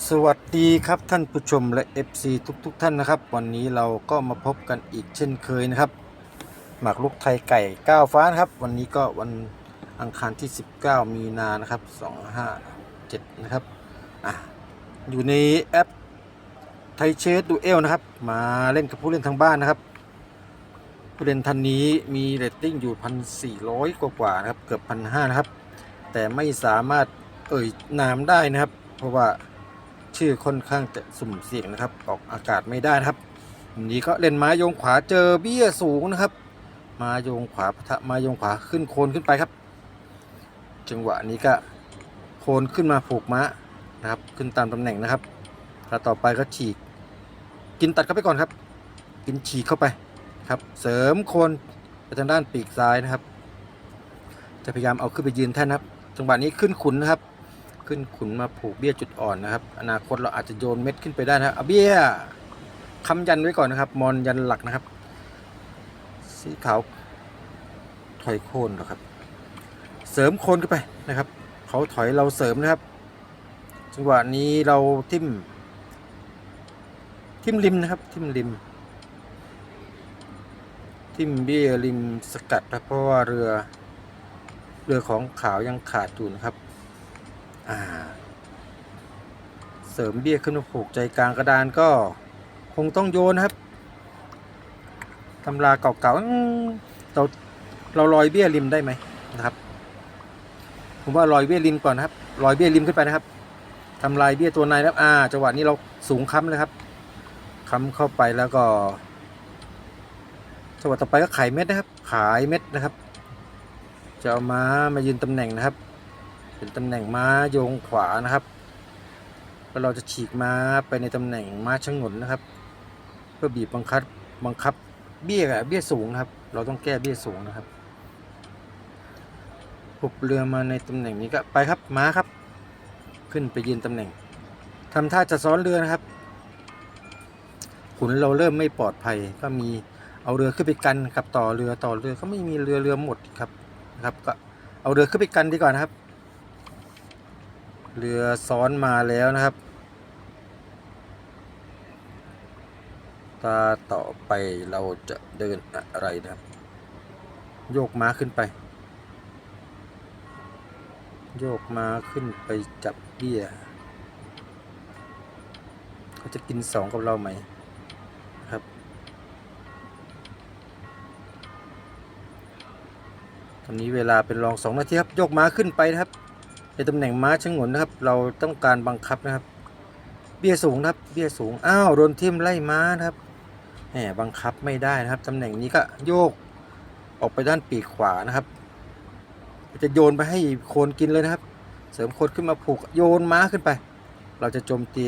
สวัสดีครับท่านผู้ชมและ FC ทุกๆทท่านนะครับ วันนี้เราก็มาพบกันอีกเช่นเคยนะครับ หมากลุกไทยไก่ก้าวฟ้านะครับ วันนี้ก็วันอังคารที่ 19 มีนานะครับ 257 นะครับอะอยู่ในแอปไทยเชสดูเอลนะครับ มาเล่นกับผู้เล่นทางบ้านนะครับ ผู้เล่นท่านนี้มีเรตติ้งอยู่ 1,400 กว่าๆนะครับ เกือบ 1,500 นะครับ แต่ไม่สามารถเอ่ยนามได้นะครับ เพราะว่า ชื่อค่อนข้างจะสุ่มเสี่ยงนะครับ ออกอากาศไม่ได้นะครับวันนี้ก็เล่นไม้โยงขวาเจอเบี้ยสูงนะครับ มาโยงขวาปะทะมาโยงขวาขึ้นโคนขึ้นไปครับ จังหวะนี้ก็โคนขึ้นมาผูกม้านะครับ ขึ้นตามตำแหน่งนะครับแล้วต่อไปก็ฉีก กินตัดเข้าไปก่อนครับ กินฉีกเข้าไปครับ เสริมโคนไปทางด้านปีกซ้ายนะครับ จะพยายามเอาขึ้นไปยืนแท่นนะครับ จังหวะนี้ขึ้นขุนนะครับ ขึ้นขุนมาผูกเบี้ยจุดอ่อนนะครับ อนาคตเราอาจจะโยนเม็ดขึ้นไปได้นะครับเอาเบี้ยคำยันไว้ก่อนนะครับ มอนยันหลักนะครับ สีขาวถอยโคนหรอครับ เสริมโคนขึ้นไปนะครับ เขาถอยเราเสริมนะครับ จังหวะนี้เราทิมทิมริมนะครับ ทิมริม ทิมเบี้ยริมสกัดนะเพราะว่าเรือ เรือของขาวยังขาดอยู่นะครับ อ่า เสริมเบี้ยขึ้นมาผูกใจกลางกระดานก็คงต้องโยนครับตำราเก่าๆเราเราลอยเบี้ยริมได้ไหมนะครับ ผมว่าลอยเบี้ยริมก่อนนะครับลอยเบี้ยริมขึ้นไปนะครับทำลายเบี้ยตัวในนะครับอ่าจังหวะนี้เราสูงค้ำเลยครับค้ำเข้าไปแล้วก็จังหวะต่อไปก็ไขเม็ดนะครับ ขายเม็ดนะครับ จะเอาม้ามายืนตำแหน่งนะครับ เป็นตำแหน่งม้าโยงขวานะครับแล้วเราจะฉีกม้าไปในตำแหน่งม้าชะงนนะครับ เพื่อบีบบังคับบังคับเบี้ยอะเบี้ยสูงนะครับ เราต้องแก้เบี้ยสูงนะครับปุบเรือมาในตำแหน่งนี้ก็ไปครับม้าครับ ขึ้นไปยืนตำแหน่งทำท่าจะซ้อนเรือนะครับขุนเราเริ่มไม่ปลอดภัยก็มีเอาเรือขึ้นไปกันกับต่อเรือต่อเรือก็ไม่มีเรือเรือหมดครับนะครับ ก็เอาเรือขึ้นไปกันดีกว่านะครับ เรือซ้อนมาแล้วนะครับ ตาต่อไปเราจะเดินอะไรนะครับ โยกม้าขึ้นไป โยกม้าขึ้นไปจับเบี้ยเขาจะกินสองกับเราไหมครับตอนนี้เวลาเป็นรองสองนาทีครับ โยกม้าขึ้นไปนะครับ ในตำแหน่งม้าชงนนะครับ เราต้องการบังคับนะครับ เบี้ยสูงครับ เบี้ยสูง อ้าวโดนทิ่มไล่ม้านะครับแหมบังคับไม่ได้นะครับตำแหน่งนี้ก็โยกออกไปด้านปีกขวานะครับ จะโยนไปให้โคนกินเลยนะครับ เสริมโคนขึ้นมาผูกโยนม้าขึ้นไป เราจะโจมตี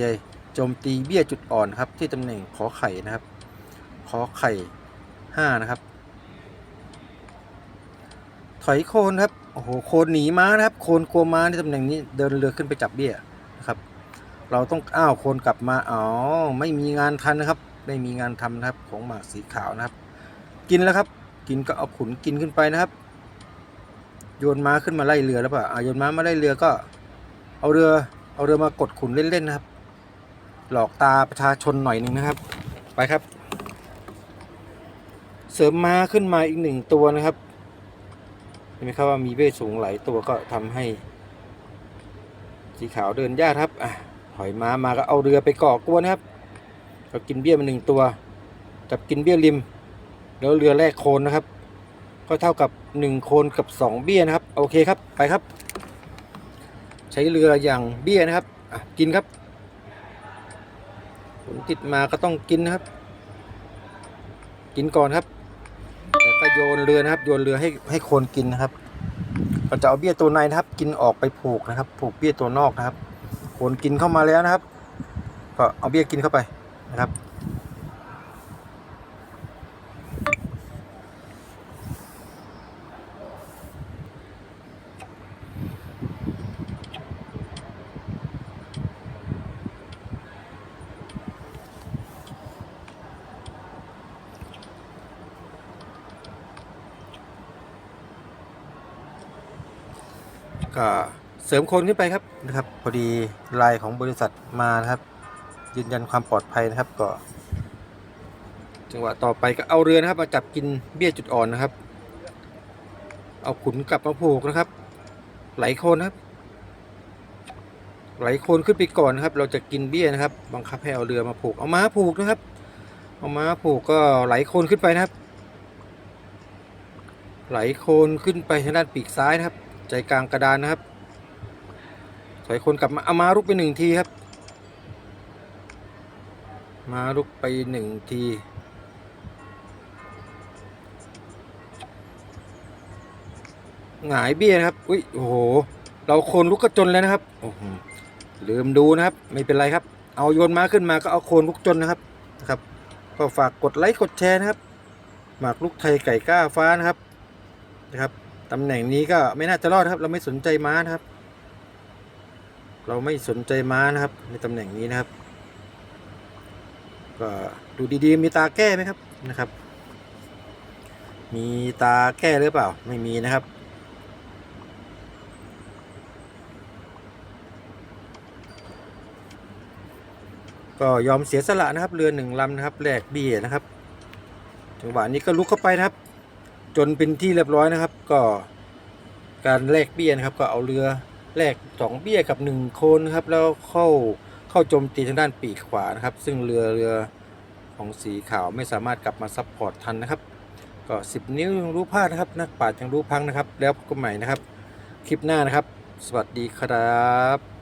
โจมตีเบี้ยจุดอ่อนครับ ที่ตำแหน่งขอไข่นะครับ ขอไข่ห้านะครับ ถอยโคนครับ โอ้โหโคนหนีม้านะครับ โคนกลัวม้าในตำแหน่งนี้เดินเรือขึ้นไปจับเบี้ยนะครับ เราต้องอ้าวโคนกลับมาอ๋อไม่มีงานทันนะครับ ไม่มีงานทำนะครับ ของหมากสีขาวนะครับ กินแล้วครับ กินก็เอาขุนกินขึ้นไปนะครับ โยนม้าขึ้นมาไล่เรือแล้วเปล่าอ่าโยนม้ามาไล่เรือก็ เอาเรือ เอาเรือมากดขุนเล่นๆนะครับ หลอกตาประชาชนหน่อยหนึ่งนะครับ ไปครับ เสริมม้าขึ้นมาอีกหนึ่งตัวนะครับ ไหมครับว่ามีเวทสูงหลายตัวก็ทำให้ สีขาวเดินยากครับอะถอยม้ามาก็เอาเรือไปก่อกวนะครับเรากินเบี้ยมาหนึ่งตัวกับกินเบี้ยริม แล้วเรือแรกโคนนะครับ ก็เท่ากับหนึ่งโคนกับสองเบี้ยนะครับ โอเคครับไปครับ ใช้เรืออย่างเบี้ยนะครับอะกินครับผลติดมาก็ต้องกินนะครับ กินก่อนครับ แล้วก็โยนเรือนะครับ โยนเรือให้ให้คนกินนะครับเราจะเอาเบี้ยตัวในนะครับ กินออกไปผูกนะครับ ผูกเบี้ยตัวนอกนะครับคนกินเข้ามาแล้วนะครับ ก็เอาเบี้ยกินเข้าไปนะครับ ก็เสริมคนขึ้นไปครับนะครับ พอดีลายของบริษัทมานะครับ ยืนยันความปลอดภัยนะครับก็จังหวะต่อไปก็เอาเรือนะครับ มาจับกินเบี้ยจุดอ่อนนะครับ เอาขุนกลับมาผูกนะครับ ไหลโคนครับ ไหลโคนขึ้นไปก่อนนะครับ เราจะกินเบี้ยนะครับ บังคับให้เอาเรือมาผูก เอาม้าผูกนะครับ เอาม้าผูกก็ไหลโคนขึ้นไปนะครับ ไหลโคนขึ้นไปทางด้านปีกซ้ายนะครับ ใจกลางกระดานนะครับถอยคนกลับมาเอามาลุกไปหนึ่งทีครับ มาลุกไปหนึ่งทีหงายเบี้ยนะครับ อุ้ย โอ้โห เราโคนลุกกระจนแล้วนะครับ โอ้โห ลืมดูนะครับ ไม่เป็นไรครับ เอาโยนม้าขึ้นมาก็เอาโคนลุกจนนะครับ นะครับ ก็ฝากกดไลค์กดแชร์นะครับ หมากลุกไทยไก่ก้าฟ้านะครับ นะครับ ตำแหน่งนี้ก็ไม่น่าจะรอดครับ เราไม่สนใจม้านะครับ เราไม่สนใจม้านะครับ ในตำแหน่งนี้นะครับ ก็ดูดีๆ มีตาแก้ไหมครับนะครับ มีตาแก้หรือเปล่า ไม่มีนะครับก็ยอมเสียสละนะครับ เรือหนึ่งลำนะครับแลกเบี้ยนะครับ จังหวะนี้ก็ลุกเข้าไปนะครับ จนเป็นที่เรียบร้อยนะครับ ก็การแลกเบี้ยนะครับ ก็เอาเรือแลกสองเบี้ยกับหนึ่งโคนนครับแล้วเข้าเข้าโจมตีทางด้านปีกขวานะครับ ซึ่งเรือเรือของสีขาวไม่สามารถกลับมาซับพอร์ตทันนะครับ ก็ 10 นิ้วยังรู้พลาดนะครับ นักปราชญ์ยังรู้พังนะครับ แล้วพบกันใหม่นะครับ คลิปหน้านะครับ สวัสดีครับ